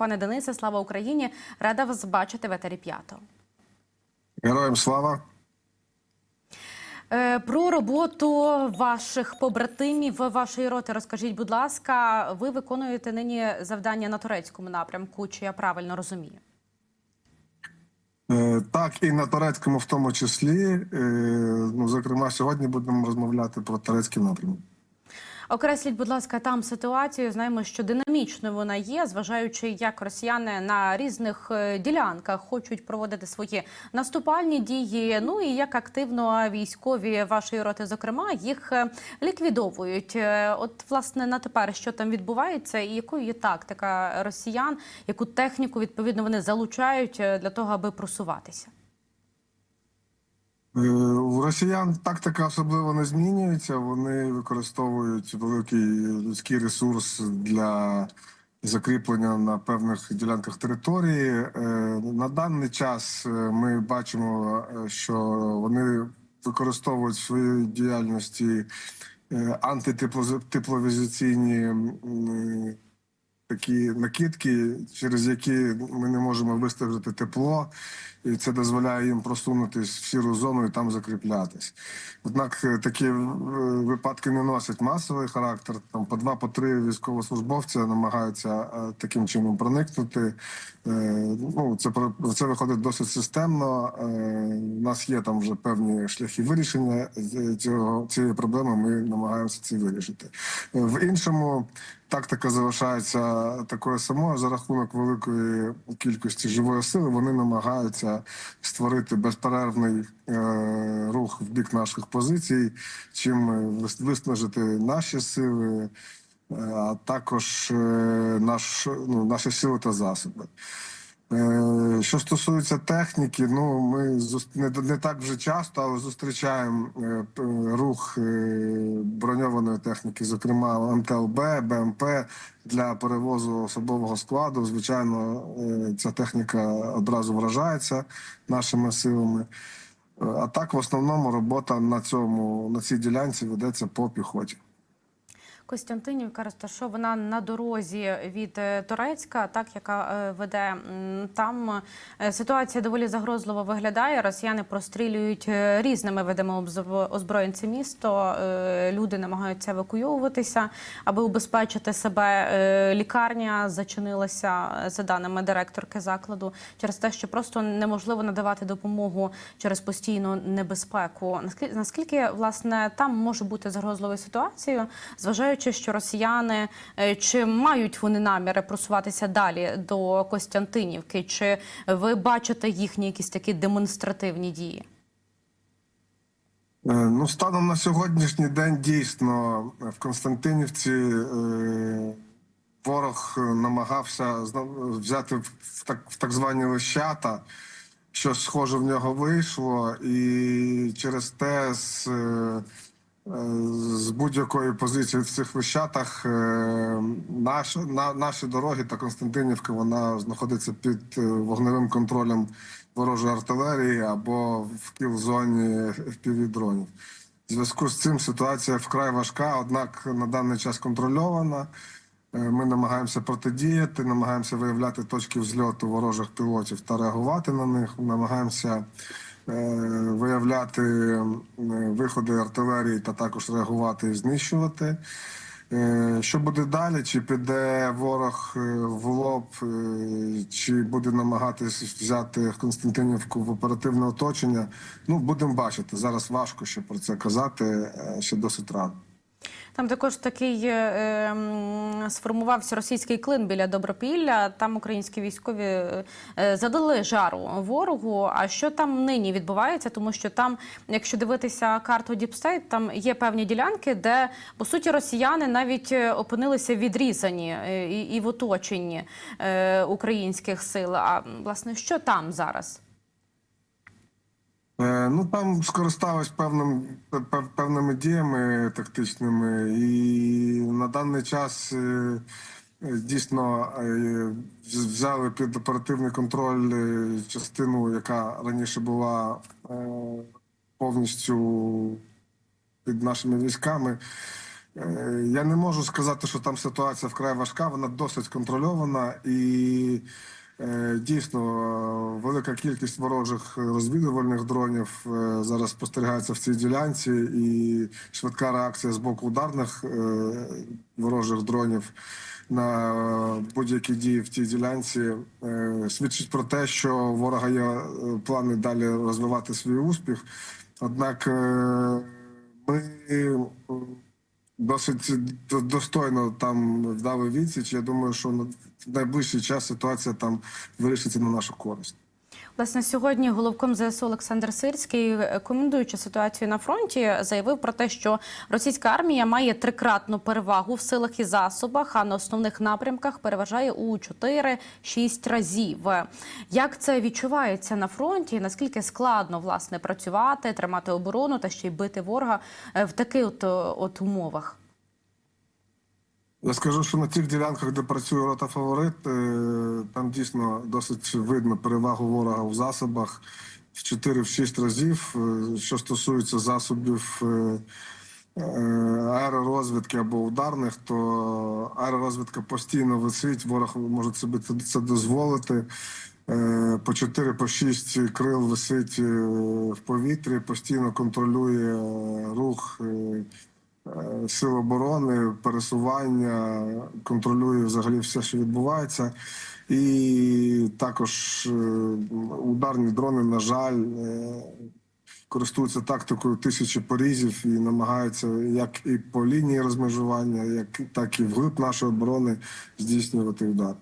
Пане Денисе, слава Україні! Рада вас бачити в етері п'ятого. Героям слава. Е, Про роботу ваших побратимів вашої роти розкажіть, будь ласка, ви виконуєте нині завдання на турецькому напрямку, чи я правильно розумію? Е, Так, і на турецькому в тому числі. Е, Ну, зокрема, сьогодні будемо розмовляти про турецький напрямок. Окресліть, будь ласка, там ситуацію. Знаємо, що динамічно вона є, зважаючи, як росіяни на різних е, ділянках хочуть проводити свої наступальні дії. Ну і як активно військові вашої роти, зокрема, їх е, ліквідовують. Е, От, власне, на тепер що там відбувається, і якою є тактика росіян, яку техніку відповідно вони залучають для того, аби просуватися? Е, У росіян тактика особливо не змінюється. Вони використовують великий людський ресурс для закріплення на певних ділянках території. Е, На даний час е, ми бачимо, що вони використовують в своїй діяльності антитепловізаційні такі накидки, через які ми не можемо вистежити тепло, і це дозволяє їм просунутись в сіру зону і там закріплятись. Однак е, такі е, випадки не носять масовий характер. Там по два, по три військовослужбовця намагаються е, таким чином проникнути. Ну це це виходить досить системно. У нас є там вже певні шляхи вирішення цього цієї проблеми. Ми намагаємося це вирішити. В іншому тактика залишається такою самою за рахунок великої кількості живої сили. Вони намагаються створити безперервний е, рух в бік наших позицій, чим е, виснажити наші сили, е, а також наш, ну, наші сили та засоби. Е, Що стосується техніки, ну ми не, так вже часто, але зустрічаємо е, рух е, броньованої техніки, зокрема МТЛБ, БМП для перевозу особового складу. Звичайно, ця техніка одразу вражається нашими силами. А так, в основному, робота на цьому на цій ділянці ведеться по піхоті. Костянтинівка розташована на дорозі від е, Турецька, так яка е, веде там. е, Ситуація доволі загрозливо виглядає. Росіяни прострілюють різними видами озброєнці місто. Люди намагаються евакуйовуватися, аби убезпечити себе. Лікарня зачинилася за даними директорки закладу через те, що просто неможливо надавати допомогу через постійну небезпеку. Наскільки власне там може бути загрозливою ситуацією, зважаючи, що росіяни е, чи мають вони наміри просуватися далі до Костянтинівки, чи ви бачите їхні якісь такі демонстративні дії? Е, Ну, станом на сьогоднішній день дійсно в Константинівці е, ворог намагався взяти в так, в так звані лищата. Щось схоже в нього вийшло, і через те з, з будь-якої позиції в цих лищатах е, наш, на, наші дороги та Константинівка вона знаходиться під е, вогневим контролем ворожої артилерії або в кіл-зоні впівдронів. В зв'язку з цим ситуація вкрай важка, однак на даний час контрольована. Е, Ми намагаємося протидіяти, намагаємося виявляти точки взльоту ворожих пілотів та реагувати на них. Намагаємося виявляти е, виходи артилерії та також реагувати і знищувати. Е, Що буде далі? Чи піде ворог е, в лоб, е, чи буде намагатись взяти Константинівку в оперативне оточення? Ну, будемо бачити. Зараз важко ще про це казати, е, ще досить рано. Там також такий е, м, сформувався російський клин біля Добропілля. Там українські військові е, е, задали жару ворогу. А що там нині відбувається? Тому що там, якщо дивитися карту Діпстейт, там є певні ділянки, де по суті росіяни навіть е, опинилися відрізані і, і в оточенні е, українських сил. А власне, що там зараз? Е, Ну там скористались певним певними діями тактичними, і на даний час е, дійсно е, взяли під оперативний контроль частину, яка раніше була повністю під нашими військами. Я не можу сказати, що там ситуація вкрай важка, вона досить контрольована і дійсно е, велика кількість ворожих розвідувальних дронів е, зараз спостерігається в цій ділянці, і швидка реакція з боку ударних е, ворожих дронів на будь-які дії в цій ділянці свідчить про те, що ворога є плани далі розвивати свій успіх. Однак ми досить достойно там вдали відсіч. Я думаю, що на- найближчий час ситуація там вирішиться на нашу користь. Власне, сьогодні головком ЗСУ Олександр Сирський, е, коментуючи ситуацію на фронті, заявив про те, що російська армія має трикратну перевагу в силах і засобах, а на основних напрямках переважає у 4-6 разів. Як це відчувається на фронті? Наскільки складно власне працювати, тримати оборону та ще й бити ворога е, в таких от, от умовах? Я скажу, що на тих ділянках, де працює рота фаворит, е, там дійсно досить видно перевагу ворога в засобах в 4-6 разів. Е, Що стосується засобів е, аеророзвідки або ударних, то аеророзвідка постійно висить, ворог може собі це, дозволити. По 4 по 6 крил висить в повітрі, постійно контролює рух. Е, сил оборони, пересування, контролює взагалі все, що відбувається. І також е, ударні дрони, на жаль, е, користуються тактикою тисячі порізів і намагаються як і по лінії розмежування, як так і вглиб нашої оборони здійснювати удар.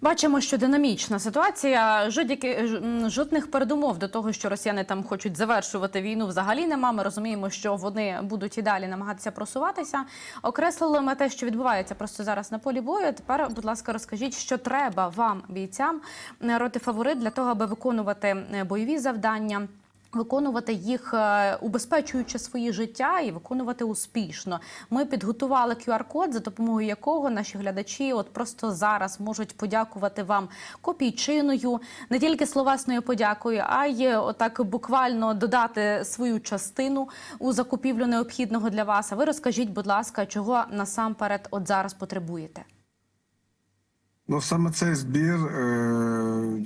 Бачимо, що динамічна ситуація. Жодяки жодних передумов до того, що росіяни там хочуть завершувати війну, взагалі нема. Ми розуміємо, що вони будуть і далі намагатися просуватися. Окреслили ми те, що відбувається просто зараз на полі бою. Тепер, будь ласка, розкажіть, що треба вам, бійцям е, роти фаворит для того, аби виконувати е, бойові завдання. Виконувати їх, е, убезпечуючи свої життя і виконувати успішно. Ми підготували QR-код, за допомогою якого наші глядачі от просто зараз можуть подякувати вам копійчиною, не тільки словесною подякою, а й отак буквально додати свою частину у закупівлю необхідного для вас. А ви розкажіть, будь ласка, чого насамперед от зараз потребуєте? Ну, саме цей збір е,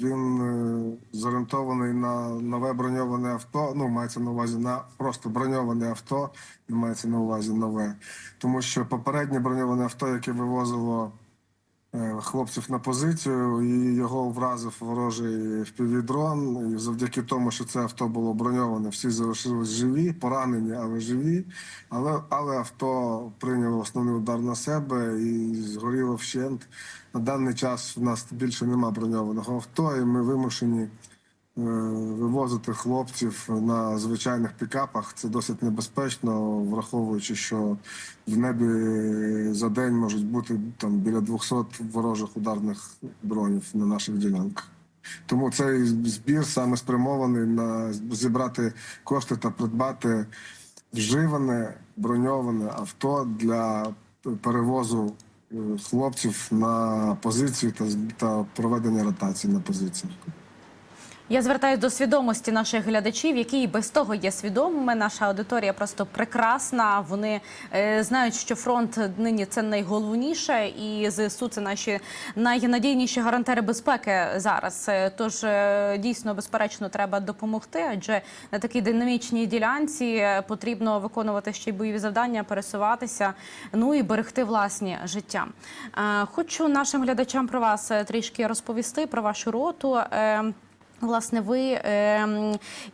він е, зорієнтований на нове броньоване авто. Ну, мається на увазі на просто броньоване авто, і мається на увазі нове. Тому що попереднє броньоване авто, яке вивозило хлопців на позицію, і його вразив ворожий впівдрон. І завдяки тому, що це авто було броньоване, всі залишились живі, поранені, але живі. Але, але авто прийняло основний удар на себе і згоріло вщент. На даний час в нас більше нема броньованого авто, і ми вимушені е, вивозити хлопців на звичайних пікапах. Це досить небезпечно, враховуючи, що в небі за день можуть бути там біля 200 ворожих ударних дронів на наших ділянках. Тому цей збір саме спрямований на зібрати кошти та придбати вживане броньоване авто для перевозу е, хлопців на позицію та, та проведення ротації на позиціях. Я звертаюся до свідомості наших глядачів, які і без того є свідомими. Наша аудиторія просто прекрасна. Вони е, знають, що фронт нині це найголовніше, і ЗСУ це наші найнадійніші гарантери безпеки зараз. Е, Тож е, дійсно безперечно треба допомогти, адже на такій динамічній ділянці е, потрібно виконувати ще й бойові завдання, пересуватися, ну і берегти власні життя. Е, Хочу нашим глядачам про вас е, трішки розповісти про вашу роту. Е, Власне, ви е,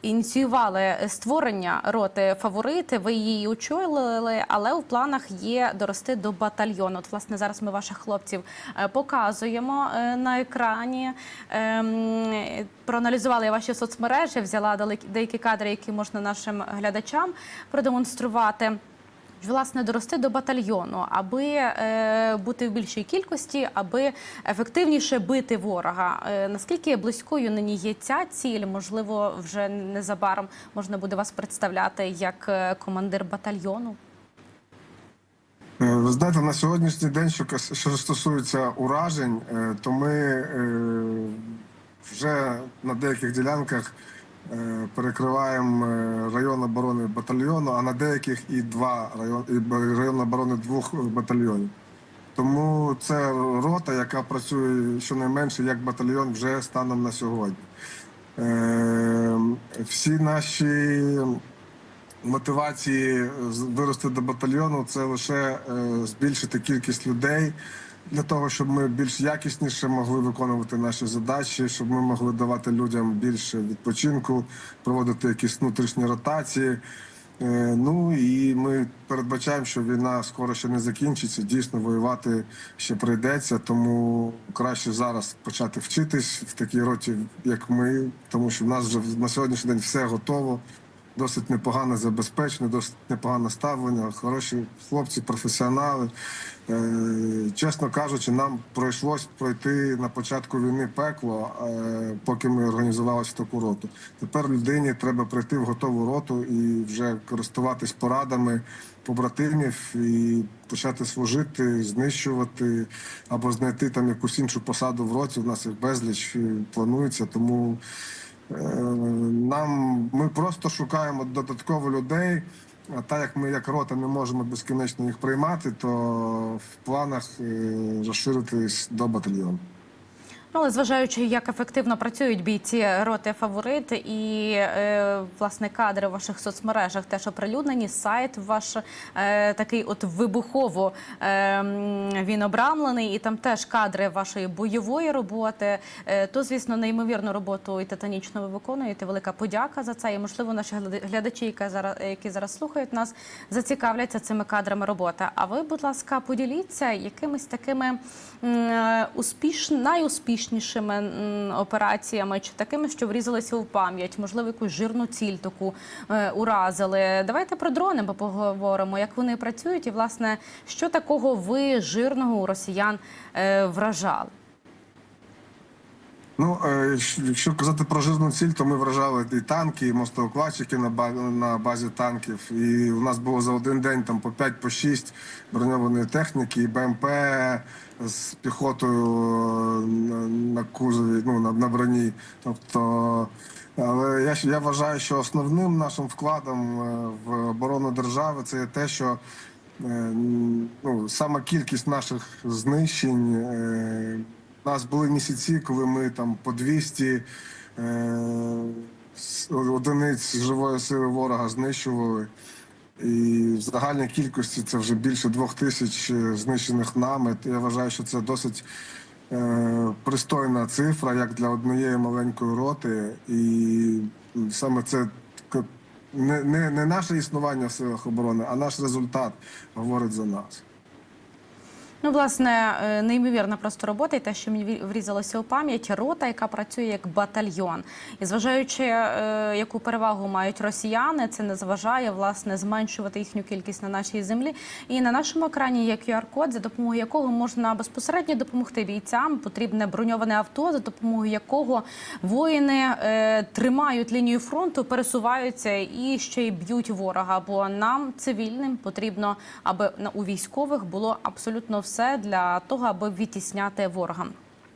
ініціювали створення роти фаворити. Ви її очолили, але в планах є дорости до батальйону. От, власне, зараз ми ваших хлопців е, показуємо е, на екрані. Е, проаналізували ваші соцмережі, взяла деякі кадри, які можна нашим глядачам продемонструвати. Власне, дорости до батальйону, аби е, бути в більшій кількості, аби ефективніше бити ворога. Е, наскільки близькою нині є ця ціль? Можливо, вже незабаром можна буде вас представляти як е, командир батальйону. Ви знаєте, на сьогоднішній день, що, що стосується уражень, то ми вже на деяких ділянках перекриваємо е, район оборони батальйону, а на деяких і два район, і район оборони двох батальйонів. Тому це рота, яка працює щонайменше як батальйон вже станом на сьогодні. Е, всі наші мотивації вирости до батальйону це лише е, збільшити кількість людей для того, щоб ми більш якісніше могли виконувати наші задачі, щоб ми могли давати людям більше відпочинку, проводити якісь внутрішні ротації. Е, Ну і ми передбачаємо, що війна скоро ще не закінчиться. Дійсно, воювати ще прийдеться, тому краще зараз почати вчитись в такій роті, як ми, тому що в нас вже на сьогоднішній день все готово. Досить непогане забезпечення, досить непогане ставлення, хороші хлопці, професіонали. Е, чесно кажучи, нам пройшлось пройти на початку війни пекло, е, поки ми організувалися в таку роту. Тепер людині треба прийти в готову роту і вже користуватись порадами побратимів і почати служити, знищувати або знайти там якусь іншу посаду в роті. У нас їх безліч е, планується, тому. Е, Нам ми просто шукаємо додатково людей. А так як ми як рота не можемо безкінечно їх приймати, то в планах е, розширитись до батальйону. Але зважаючи, як ефективно працюють бійці роти фаворит і е, власне кадри в ваших соцмережах теж оприлюднені. Сайт ваш е, такий от вибухово е, він обрамлений, і там теж кадри вашої бойової роботи. Е, то, звісно, неймовірну роботу і титанічно ви виконуєте. Велика подяка за це. І можливо, наші глядачі, які зараз, які зараз слухають нас, зацікавляться цими кадрами роботи. А ви, будь ласка, поділіться якимись такими е, успіш... найуспішнішими м, операціями, чи такими, що врізалися в пам'ять, можливо, якусь жирну ціль таку е, уразили. Давайте про дрони поговоримо, як вони працюють, і власне, що такого ви жирного у росіян е, вражали. Ну, е, якщо- казати про жирну ціль, то ми вражали і танки, і мостовкладчики на базі, танків. І у нас було за один день там по 5 по 6 броньованої техніки, і БМП з піхотою на, на кузові, ну на, на броні. Тобто, але я, я вважаю, що основним нашим вкладом е, в оборону держави це те, що е, ну, сама кількість наших знищень. У нас були місяці, коли ми там по 200 е, одиниць живої сили ворога знищували. І в загальній кількості це вже більше двох тисяч е, знищених нами. Я вважаю, що це досить е, пристойна цифра, як для однієї маленької роти. І саме це не, не, не наше існування в силах оборони, а наш результат говорить за нас. Ну, власне, е, неймовірна просто робота, і те, що мені врізалося у пам'ять, рота, яка працює як батальйон. І зважаючи, е, яку перевагу мають росіяни, це не заважає власне зменшувати їхню кількість на нашій землі. І на нашому екрані є QR-код, за допомогою якого можна безпосередньо допомогти бійцям. Потрібне броньоване авто, за допомогою якого воїни е, тримають лінію фронту, пересуваються і ще й б'ють ворога. Бо нам, цивільним, потрібно, аби у військових було абсолютно все для того, аби відтісняти ворога.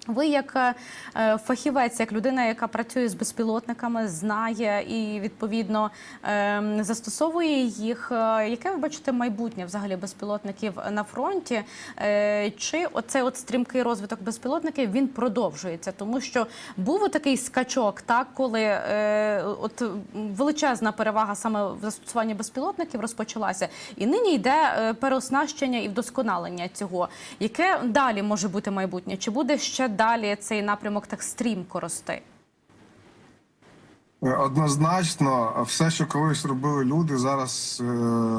Ви, як е, е, фахівець, як людина, яка працює з безпілотниками, знає і відповідно е, застосовує їх. е, Яке ви бачите майбутнє взагалі безпілотників на фронті? Чи оцей от стрімкий розвиток безпілотників він продовжується? Тому що був такий скачок, так коли от величезна перевага саме в застосуванні безпілотників розпочалася, і нині йде переоснащення і вдосконалення цього. Яке далі може бути майбутнє? Чи буде ще далі цей напрямок так стрімко рости? Е, Однозначно, все, що колись робили люди, зараз е,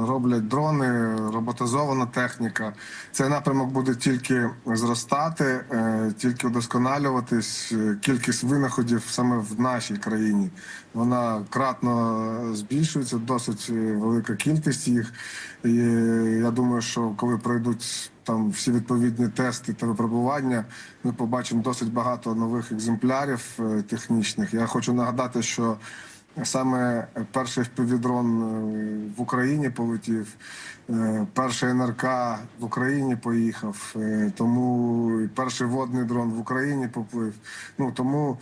роблять дрони, роботизована техніка. Цей напрямок буде тільки зростати, е, тільки вдосконалюватись. Е, Кількість винаходів саме в нашій країні вона кратно збільшується, досить велика кількість їх. І я думаю, що коли пройдуть там всі відповідні тести та випробування, ми побачимо досить багато нових екземплярів е, технічних. Я хочу нагадати, що Саме перший впівдрон е, в Україні полетів, е, перший НРК в Україні поїхав, е, тому перший водний дрон в Україні поплив. Ну тому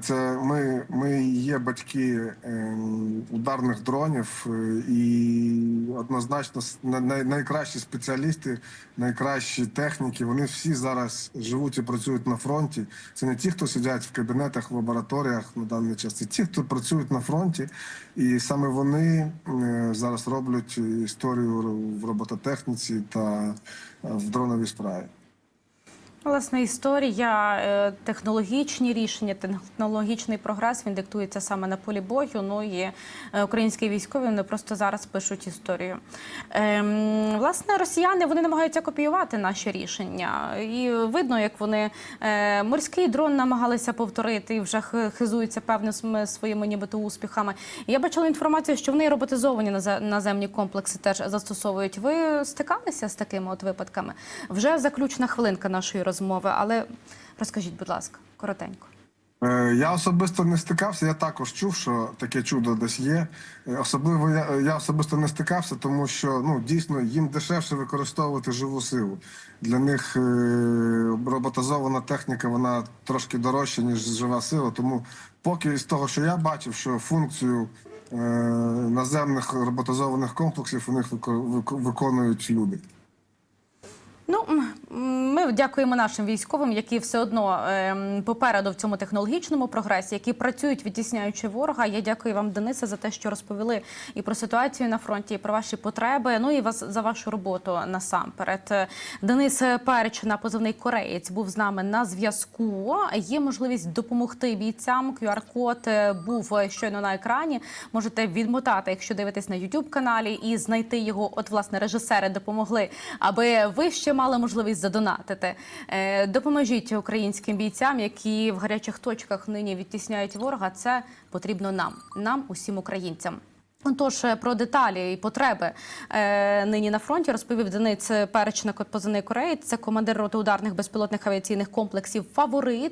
це ми, ми є батьки ударних дронів, і однозначно найкращі спеціалісти, найкращі техніки. Вони всі зараз живуть і працюють на фронті. Це не ті, хто сидять в кабінетах, в лабораторіях на даний час. Це ті, хто працюють на фронті, і саме вони е, зараз роблять історію в робототехніці та е, в дроновій справі. Власне, історія, е, технологічні рішення, технологічний прогрес він диктується саме на полі бою. Ну і е, українські військові вони просто зараз пишуть історію. Ем, Власне, росіяни вони намагаються копіювати наші рішення, і видно, як вони е, морський дрон намагалися повторити і вже хизуються певними своїми нібито успіхами. Я бачила інформацію, що вони роботизовані назе- наземні комплекси теж застосовують. Ви стикалися з такими от випадками? Вже заключна хвилинка нашої розмови, але розкажіть, будь ласка, коротенько. Е, Я особисто не стикався. Я також чув, що таке чудо десь є. Е, Особливо я, я особисто не стикався, тому що ну дійсно їм дешевше використовувати живу силу. Для них е, роботизована техніка вона трошки дорожча ніж жива сила. Тому поки з того, що я бачив, що функцію е, наземних роботизованих комплексів у них вико- вико- виконують люди. Ну, ми дякуємо нашим військовим, які все одно ем, попереду в цьому технологічному прогресі, які працюють відтісняючи ворога. Я дякую вам, Денисе, за те, що розповіли і про ситуацію на фронті, і про ваші потреби. Ну і вас за вашу роботу насамперед. Денис Перч на позивний кореєць був з нами на зв'язку. Є можливість допомогти бійцям. QR-код е, був щойно на екрані. Можете відмотати, якщо дивитесь на youtube каналі, і знайти його. От власне режисери допомогли, аби ви ще мали можливість задонатити. Е, Допоможіть українським бійцям, які в гарячих точках нині відтісняють ворога. Це потрібно нам, нам, усім українцям. Тож е, про деталі і потреби е, нині на фронті розповів Денис Перечник позивний Кореї. Це командир роти ударних безпілотних авіаційних комплексів Фаворит.